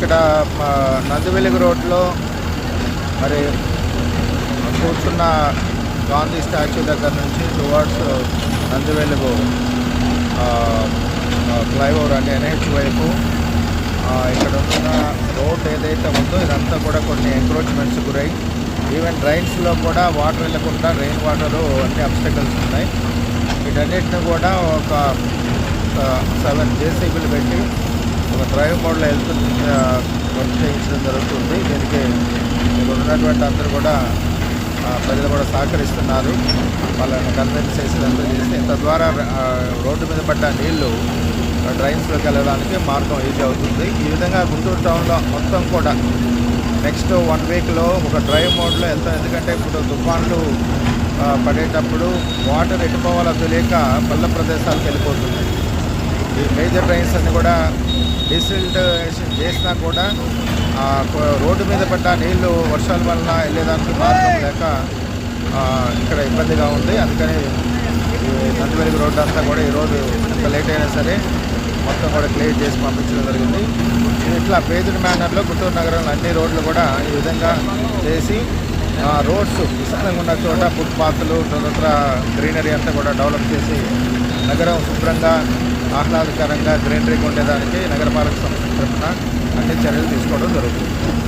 ఇక్కడ నంది నందివెలుగు రోడ్లో మరి కూర్చున్న గాంధీ స్టాచ్యూ దగ్గర నుంచి టువార్డ్స్ నందివెలుగు ఆ, ఫ్లైఓవర్ అంటే ఎన్హెచ్ వైపు ఇక్కడ ఉన్న రోడ్ ఏదైతే ఉందో ఇదంతా కూడా కొన్ని ఎంక్రోచ్మెంట్స్ గురై ఈవెన్ డ్రైన్స్లో కూడా వాటర్ వెళ్ళకుండా రెయిన్ వాటర్ అన్ని అబ్స్టకల్స్ ఉన్నాయి. వీటన్నిటిని కూడా ఒక సెవెన్ జేసీబీలు పెట్టి ఒక డ్రైవ్ మోడ్లో వెళ్తూ వర్క్ చేయించడం జరుగుతుంది. దీనికి ఇక్కడ ఉన్నటువంటి అందరూ కూడా ప్రజలు కూడా సహకరిస్తున్నారు. వాళ్ళని కన్విన్స్ చేసి అంతా చేసి తద్వారా రోడ్డు మీద పడ్డ నీళ్ళు డ్రైన్స్లోకి వెళ్ళడానికి మార్గం ఈజీ అవుతుంది. ఈ విధంగా గుంటూరు టౌన్లో మొత్తం కూడా నెక్స్ట్ వన్ వీక్లో ఒక డ్రైవ్ మోడ్లో వెళ్తాం ఎందుకంటే ఇప్పుడు తుఫాన్లు పడేటప్పుడు వాటర్ ఎటుపోవాలో తెలియక పల్ల ప్రదేశాలకు వెళ్ళిపోతుంది. ఈ మేజర్ డ్రైన్స్ అన్ని కూడా డిసిల్టేషన్ చేసినా కూడా రోడ్డు మీద పడ్డ నీళ్ళు వర్షాల వలన వెళ్ళేదానికి మార్గం లేక ఇక్కడ ఇబ్బందిగా ఉంది. అందుకని నందివెలుగు రోడ్డు అంతా కూడా ఈరోజు ఎంత లేట్ అయినా సరే మొత్తం కూడా క్లియర్ చేసి పంపించడం జరిగింది. ఇట్లా పేదల మేనర్లో గుంటూరు నగరంలో అన్ని రోడ్లు కూడా ఈ విధంగా చేసి రోడ్స్ విశాలంగా ఉన్న చోట ఫుట్పాత్లు తదితర గ్రీనరీ అంతా కూడా డెవలప్ చేసి నగరం శుభ్రంగా ఆహ్లాదకరంగా గ్రీనరీగా ఉండేదానికి నగరపాలక సంస్థ తరఫున అన్ని చర్యలు తీసుకోవడం జరుగుతుంది.